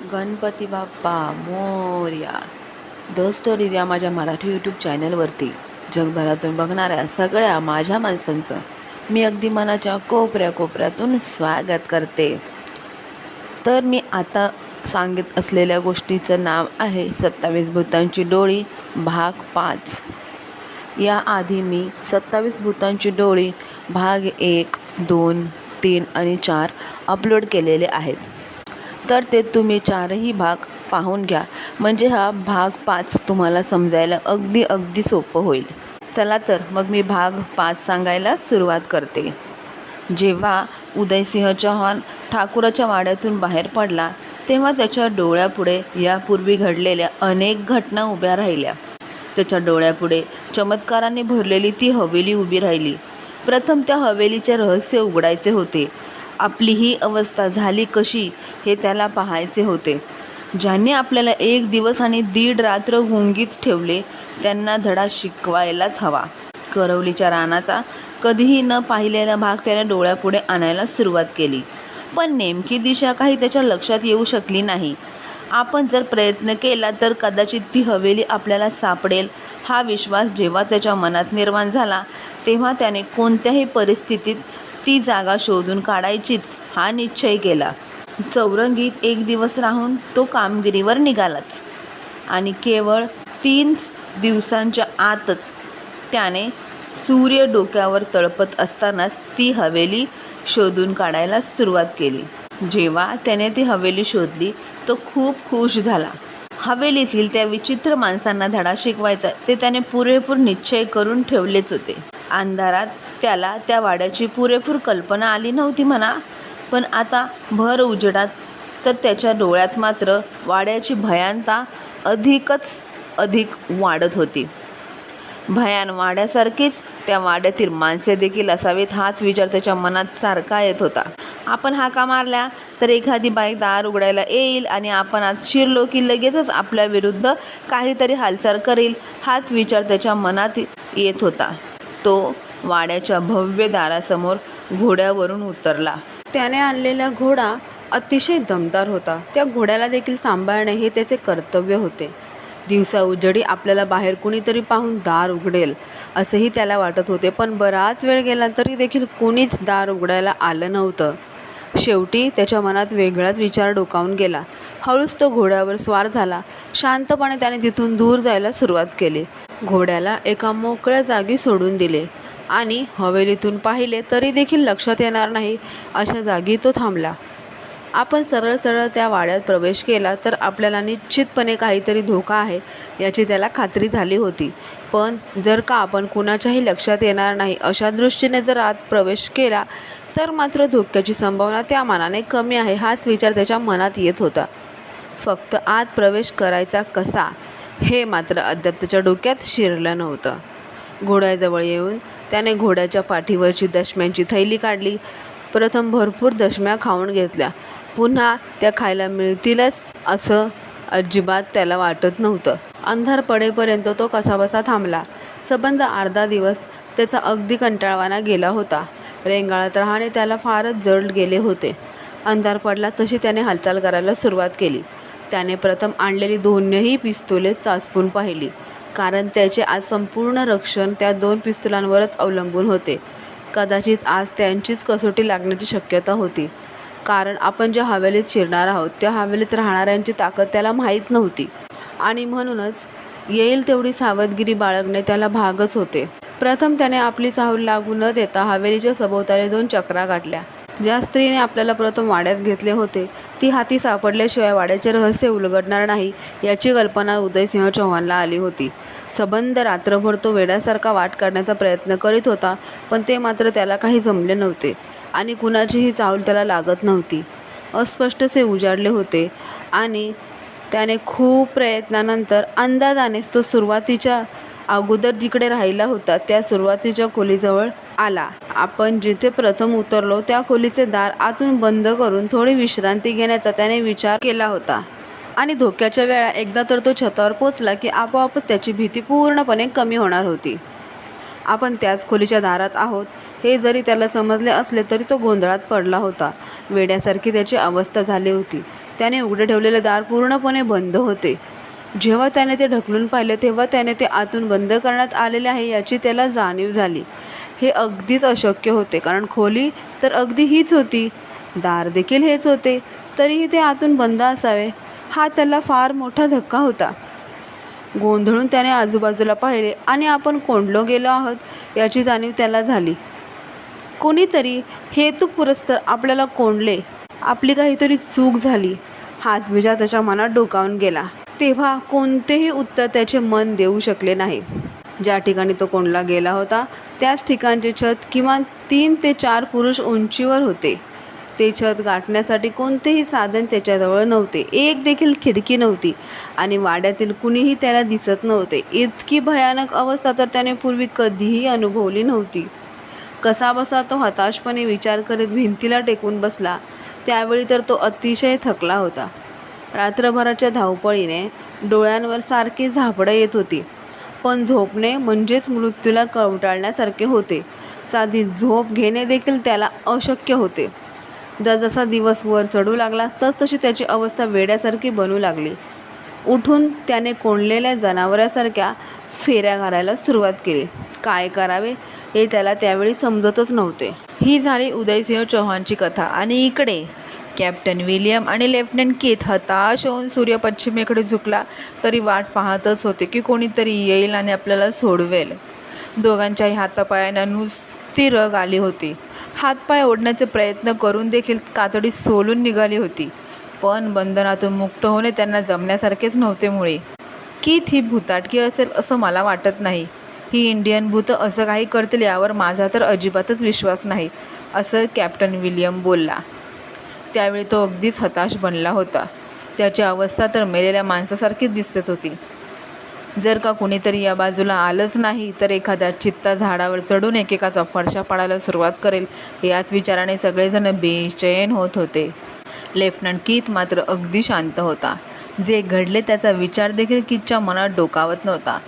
Ganpati Bappa Morya the stories या माझ्या Marathi YouTube चॅनलवरती जगभरातून बघणाऱ्या सगळ्या माझ्या माणसांचं मी अगदी मनाच्या कोपऱ्या कोपऱ्यातून स्वागत करते. तर मी आता सांगत असलेल्या गोष्टीचं नाव आहे सत्तावीस भूतांची डोळी भाग पाच. याआधी मी सत्तावीस भूतांची डोळी भाग एक दोन तीन आणि चार अपलोड केलेले आहेत. तर ते तुम्ही चारही भाग पाहून घ्या. म्हणजे हा भाग पाच तुम्हाला समजायला अगदी अगदी सोपं होईल. चला तर मग मी भाग पाच सांगायला सुरुवात करते. जेव्हा उदयसिंह चौहान ठाकूराच्या वाड्यातून बाहेर पडला तेव्हा त्याच्या डोळ्यापुढे यापूर्वी घडलेल्या अनेक घटना उभ्या राहिल्या. त्याच्या डोळ्यापुढे चमत्काराने भरलेली ती हवेली उभी राहिली. प्रथम त्या हवेलीचे रहस्य उघडायचे होते. आपली ही अवस्था झाली कशी हे त्याला पाहायचे होते. ज्यांनी आपल्याला एक दिवस आणि दीड रात्र गुंगीत ठेवले त्यांना धडा शिकवायलाच हवा. करवलीच्या रानाचा कधीही न पाहिलेला भाग त्याने डोळ्यापुढे आणायला सुरुवात केली. पण नेमकी दिशा काही त्याच्या लक्षात येऊ शकली नाही. आपण जर प्रयत्न केला तर कदाचित ती हवेली आपल्याला सापडेल हा विश्वास जेव्हा त्याच्या मनात निर्माण झाला तेव्हा त्याने कोणत्याही परिस्थितीत ती जागा शोधून काढायचीच हा निश्चय केला. चौरंगीत एक दिवस राहून तो कामगिरीवर निघालाच. आणि केवळ तीन दिवसांच्या आतच त्याने सूर्य डोक्यावर तळपत असतानाच ती हवेली शोधून काढायला सुरुवात केली. जेव्हा त्याने ती हवेली शोधली तो खूप खुश झाला. हवेलीतील त्या विचित्र माणसांना धडा शिकवायचा ते त्याने पुरेपूर निश्चय करून ठेवलेच होते. अंधारात त्याला त्या वाड्याची पुरेपूर कल्पना आली नव्हती म्हणा. पण आता भर उजेडात तर त्याच्या डोळ्यात मात्र वाड्याची भयानता अधिकच अधिक वाढत होती. भयान वाड्यासारखीच त्या वाड्यातील माणसे देखील असावीत हाच विचार त्याच्या मनात सारखा येत होता. आपण हाका मारल्या तर एखादी बाई दार उघडायला येईल आणि आपण आज शिरलो की लगेचच आपल्या विरुद्ध काहीतरी हालचाल करेल हाच विचार त्याच्या मनात येत होता. तो वाड्याच्या भव्य दारासमोर घोड्यावरून उतरला. त्याने आणलेला घोडा अतिशय दमदार होता. त्या घोड्याला देखील सांभाळणे हे त्याचे कर्तव्य होते. दिवसा उजडी आपल्याला बाहेर कुणीतरी पाहून दार उघडेल असंही त्याला वाटत होते पण बराच वेळ गेला तरी देखील कुणीच दार उघडायला आलं नव्हतं. शेवटी त्याच्या मनात वेगळाच विचार डोकावून गेला. हळूच तो घोड्यावर स्वार झाला. शांतपणे त्याने तिथून दूर जायला सुरुवात केली. घोड्याला एका मोकळ्या जागी सोडून दिले. आणि हवेलीतून पाहिले तरी देखील लक्षात येणार नाही अशा जागी तो थांबला. आपण सरळ सरळ त्या वाड्यात प्रवेश केला तर आपल्याला निश्चितपणे काहीतरी धोका आहे याची त्याला खात्री झाली होती. पण जर का आपण कुणाच्याही लक्षात येणार नाही अशा दृष्टीने जर आत प्रवेश केला तर मात्र धोक्याची संभावना त्या मानाने कमी आहे हाच विचार त्याच्या मनात येत होता. फक्त आत प्रवेश करायचा कसा? हे मात्र अद्याप त्याच्या डोक्यात शिरलं नव्हतं. घोड्याजवळ येऊन त्याने घोड्याच्या पाठीवरची दशम्यांची थैली काढली. प्रथम भरपूर दशम्या खाऊन घेतल्या. पुन्हा त्या खायला मिळतीलच असं अजिबात त्याला वाटत नव्हतं. अंधार पडेपर्यंत तो कसाबसा थांबला. सबंध अर्धा दिवस त्याचा अगदी कंटाळवाना गेला होता. रेंगाळत राहणे त्याला फारच जड गेले होते. अंधार पडला तशी त्याने हालचाल करायला सुरुवात केली. त्याने प्रथम आणलेली दोन्ही पिस्तुले चाचपून पाहिली कारण त्याचे आज संपूर्ण रक्षण त्या दोन पिस्तुलांवरच अवलंबून होते. कदाचित आज त्यांचीच कसोटी लागण्याची शक्यता होती कारण आपण ज्या हवेलीत शिरणार आहोत त्या हवेलीत राहणाऱ्यांची ताकद त्याला माहीत नव्हती. आणि म्हणूनच येईल तेवढी सावधगिरी बाळगणे त्याला भागच होते. प्रथम त्याने आपली चाहूल लागू न देता हवेलीच्या सभोवताली दोन चक्रा गाठल्या. ज्या स्त्रीने आपल्याला प्रथम वाड्यात घेतले होते ती हाती सापडल्याशिवाय वाड्याचे रहस्य उलगडणार नाही याची कल्पना उदयसिंह चौहानला आली होती. सबंध रात्रभर तो वेड्यासारखा वाट काढण्याचा प्रयत्न करीत होता पण ते मात्र त्याला काही जमले नव्हते आणि कुणाचीही चाहूल त्याला लागत नव्हती. अस्पष्टसे उजाडले होते आणि त्याने खूप प्रयत्नानंतर अंदाजानेच तो सुरुवातीच्या अगोदर जिकडे राहिला होता त्या सुरुवातीच्या खोलीजवळ आला. आपण जिथे प्रथम उतरलो त्या खोलीचे दार आतून बंद करून थोडी विश्रांती घेण्याचा त्याने विचार केला होता. आणि धोक्याच्या वेळा एकदा तर तो छतावर पोचला की आपोआप त्याची भीती पूर्णपणे कमी होणार होती. आपण त्याच खोलीच्या दारात आहोत. हे जरी त्याला समजले असले तरी तो गोंधळात पडला होता. वेड्यासारखी त्याची अवस्था झाली होती. त्याने उघडे ठेवलेले दार पूर्णपणे बंद होते. जेव्हा त्याने ते ढकलून पाहिले तेव्हा त्याने ते आतून बंद करण्यात आलेले आहे याची त्याला जाणीव झाली. हे अगदीच अशक्य होते कारण खोली तर अगदी हीच होती. दार देखील हेच होते तरीही ते आतून बंद असावे. हा त्याला फार मोठा धक्का होता. गोंधळून त्याने आजूबाजूला पाहिले आणि आपण कोंडलो गेलो आहोत याची जाणीव त्याला झाली. कोणीतरी हेतू पुरस्सर आपल्याला कोंडले. आपली काहीतरी चूक झाली. हाच विचार त्याच्या मनात डोकावून गेला. तेव्हा कोणतेही उत्तर त्याचे मन देऊ शकले नाही. ज्या ठिकाणी तो कोंडला गेला होता त्याच ठिकाणचे छत किमान तीन ते चार पुरुष उंचीवर होते. ते छत गाठण्यासाठी कोणतेही साधन त्याच्याजवळ नव्हते. एक देखील खिडकी नव्हती आणि वाड्यातील कुणीही त्याला दिसत नव्हते. इतकी भयानक अवस्था तर त्याने पूर्वी कधीही अनुभवली नव्हती. कसाबसा तो हताशपणे विचार करीत भिंतीला टेकून बसला. त्यावेळी तर तो अतिशय थकला होता. रात्रभराच्या धावपळीने डोळ्यांवर सारखी झापडं येत होती. पण झोपणे म्हणजेच मृत्यूला कवटाळण्यासारखे होते. साधी झोप घेणे देखील त्याला अशक्य होते. जसजसा दिवस वर चढू लागला तसतशी त्याची अवस्था वेड्यासारखी बनू लागली. उठून त्याने कोंडलेल्या जनावरासारख्या फेऱ्या घालायला सुरुवात केली. काय करावे हे त्याला त्यावेळी समजतच नव्हते. ही झाली उदयसिंह चौहानची कथा. आणि इकडे कॅप्टन विलियम आणि लेफ्टनंट कीथ हताश होऊन सूर्य पश्चिमेकडे झुकला. तरी वाट पाहतच होते की कोणीतरी येईल आणि आपल्याला सोडवेल. दोघांच्याही हातापायांना नुसती रग आली होती. हातपाय ओढण्याचे प्रयत्न करून देखील कातडी सोलून निघाली होती. पण बंधनातून मुक्त होणे त्यांना जमण्यासारखेच नव्हते मुळे. कीथ ही भूताटकी असेल असं मला वाटत नाही. ही इंडियन भूतं असं काही करतील यावर माझा तर अजिबातच विश्वास नाही असं कॅप्टन विलियम बोलला. त्यावेळी तो अगदीच हताश बनला होता. त्याची अवस्था तर मेलेल्या माणसासारखीच दिसत होती. जर का कुणीतरी या बाजूला आलंच नाही तर एखाद्या चित्ता झाडावर चढून एकेकाचा फरशा पाडायला सुरुवात करेल याच विचाराने सगळेजण बेचैन होत होते. लेफ्टनंट कीत मात्र अगदी शांत होता. जे घडले त्याचा विचार देखील कीथच्या मनात डोकावत नव्हता.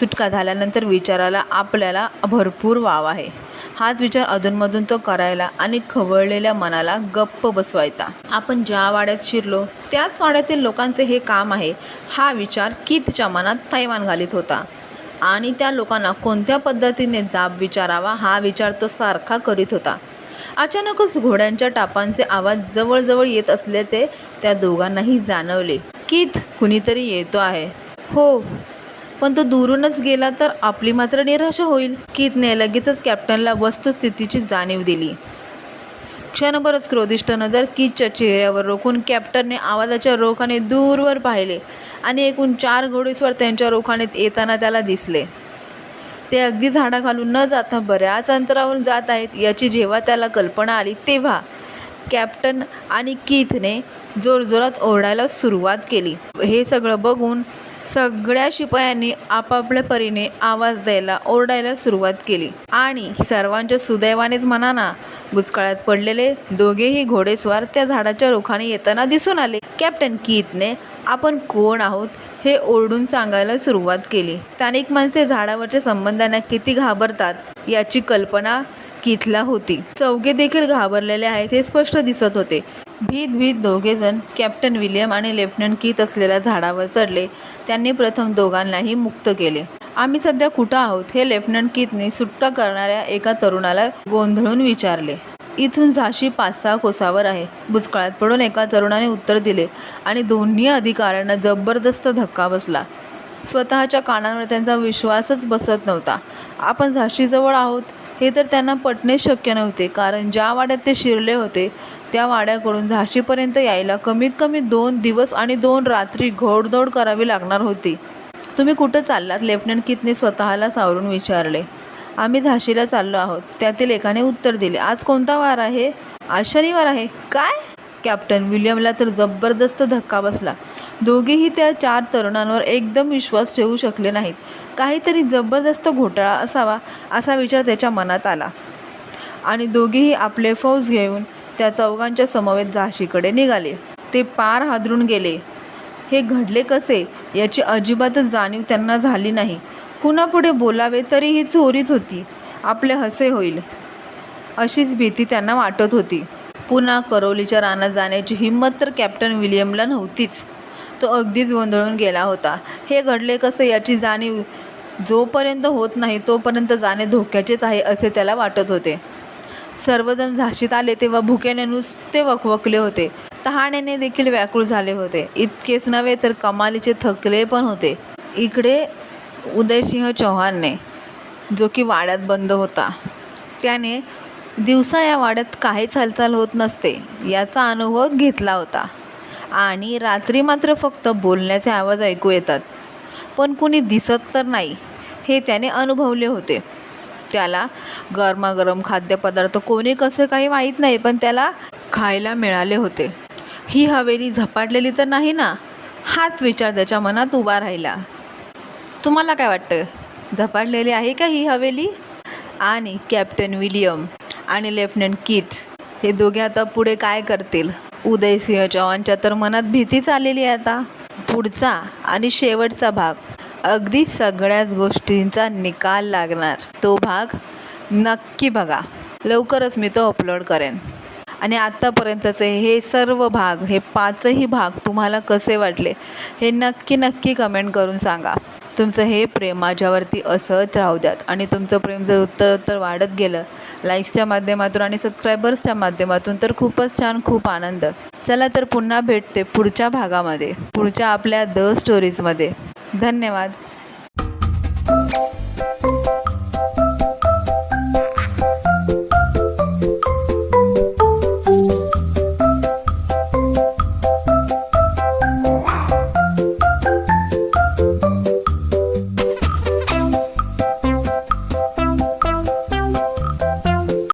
सुटका झाल्यानंतर विचाराला आपल्याला भरपूर वाव आहे. हाच विचार अधूनमधून तो करायला आणि खवळलेल्या मनाला गप्प बसवायचा. आपण ज्या वाड्यात शिरलो त्याच वाड्यातील लोकांचे हे काम आहे हा विचार कितच्या मनात थैमान घालीत होता. आणि त्या लोकांना कोणत्या पद्धतीने जाब विचारावा हा विचार तो सारखा करीत होता. अचानकच घोड्यांच्या टापांचे आवाज जवळजवळ येत असल्याचे त्या दोघांनाही जाणवले. कीत कुणीतरी येतो आहे. हो पण तो दुरूनच गेला तर आपली मात्र निराशा होईल. कीतने लगेचच कॅप्टनला वस्तुस्थितीची जाणीव दिली. क्षणभरच क्रोधिष्ट नजर कीतच्या चेहऱ्यावर रोखून कॅप्टनने आवाजाच्या रोखाने दूरवर पाहिले आणि एकूण चार घोडेस्वार त्यांच्या रोखाने येताना त्याला दिसले. ते अगदी झाडाखालून न जाता बऱ्याच अंतरावरून जात आहेत याची जेव्हा त्याला कल्पना आली तेव्हा कॅप्टन आणि कीथने जोरजोरात ओरडायला सुरुवात केली. हे सगळं बघून सगळ्या शिपायांनी आपापल्या परीने आवाज द्यायला ओरडायला सुरुवात केली. आणि सर्वांच्या सुदैवानेच म्हणा ना पडलेले दोघेही घोडेस्वार त्या झाडाच्या रोखाने येताना दिसून आले. कॅप्टन कीतने? आपण कोण आहोत? हे ओरडून सांगायला सुरुवात केली. स्थानिक माणसे झाडावरच्या संबंधांना किती घाबरतात याची कल्पना कीथला होती? चौघे देखील घाबरलेले आहेत हे स्पष्ट दिसत होते. भीत भीत दोघेजण कॅप्टन विलियम आणि लेफ्टनंट कीत असलेल्या झाडावर चढले. त्यांनी प्रथम दोघांनाही मुक्त केले. आम्ही सध्या कुठं आहोत? हे लेफ्टनंट कीतने सुटका करणाऱ्या एका तरुणाला गोंधळून विचारले. इथून झाशी पाच सहा कोसावर आहे. भुसकाळात पडून एका तरुणाने उत्तर दिले आणि दोन्ही अधिकाऱ्यांना जबरदस्त धक्का बसला. स्वतःच्या कानांवर त्यांचा विश्वासच बसत नव्हता. आपण झाशीजवळ आहोत? हे तर त्यांना पटणे शक्य नव्हते कारण ज्या वाड्यात ते शिरले होते त्या वाड्याकडून झाशीपर्यंत यायला कमीत कमी दोन दिवस आणि दोन रात्री घोडदौड करावी लागणार होती. तुम्ही कुठं चाललात? लेफ्टनंट कितने स्वतःला सावरून विचारले. आम्ही झाशीला चाललो आहोत. त्यातील एकाने उत्तर दिले आज कोणता वार आहे? आज शनिवार आहे. काय? कॅप्टन विलियमला तर जबरदस्त धक्का बसला. दोघेही त्या चार तरुणांवर एकदम विश्वास ठेवू शकले नाहीत. काहीतरी जबरदस्त घोटाळा असावा असा विचार त्याच्या मनात आला. आणि दोघेही आपले फौज घेऊन त्या चौघांच्या समवेत झाशीकडे निघाले. ते पार हादरून गेले. हे घडले कसे याची अजिबातच जाणीव त्यांना झाली नाही. कुणापुढे बोलावे तरी ही चोरीच होती. आपले हसे होईल अशीच भीती त्यांना वाटत होती. पुन्हा करवलीच्या रानात जाण्याची हिंमत तर कॅप्टन विलियमला नव्हतीच. तो अगदीच गोंधळून गेला होता. हे घडले कसं याची जाणीव जोपर्यंत होत नाही तोपर्यंत जाणे धोक्याचेच आहे असे त्याला वाटत होते. सर्वजण झाशीत आले तेव्हा भुकेने नुसते वकवकले होते. तहाण्याने देखील व्याकुळ झाले होते. इतकेच नव्हे तर कमालीचे थकले पण होते. इकडे उदयसिंह चौहानने जो की वाड्यात बंद होता त्याने दिवसा या वाड्यात काहीच हालचाल होत नसते याचा अनुभव घेतला होता. आणि रात्री मात्र फक्त बोलण्याचे आवाज ऐकू येतात. पण कुणी दिसत तर नाही हे त्याने अनुभवले होते. त्याला गरमागरम खाद्यपदार्थ कोणी कसं काही माहीत नाही पण त्याला खायला मिळाले होते. ही हवेली झपाटलेली तर नाही ना? हाच विचार त्याच्या मनात उभा राहिला. तुम्हाला काय वाटतं? झपाटलेली आहे का ही हवेली? आणि कॅप्टन विलियम आणि लेफ्टनंट कीथ हे दोघे आता पुढे काय करतील? उदयसिंह चव्हाणच्या तर मनात भीतीच आलेली आहे आता. पुढचा आणि शेवटचा भाग. अगदी सगळ्याच गोष्टींचा निकाल लागणार. तो भाग नक्की बघा. लवकरच मी तो अपलोड करेन. आणि आत्तापर्यंतचे हे सर्व भाग हे पाचही भाग तुम्हाला कसे वाटले हे नक्की नक्की कमेंट करून सांगा. तुमचं हे प्रेम माझ्यावरती असंच राहू द्यात. आणि तुमचं प्रेम जर उत्तर उत्तर वाढत गेलं लाईक्सच्या माध्यमातून आणि सबस्क्रायबर्सच्या माध्यमातून तर खूपच छान खूप आनंद. चला तर पुन्हा भेटते पुढच्या भागामध्ये पुढच्या आपल्या द स्टोरीजमध्ये धन्यवाद.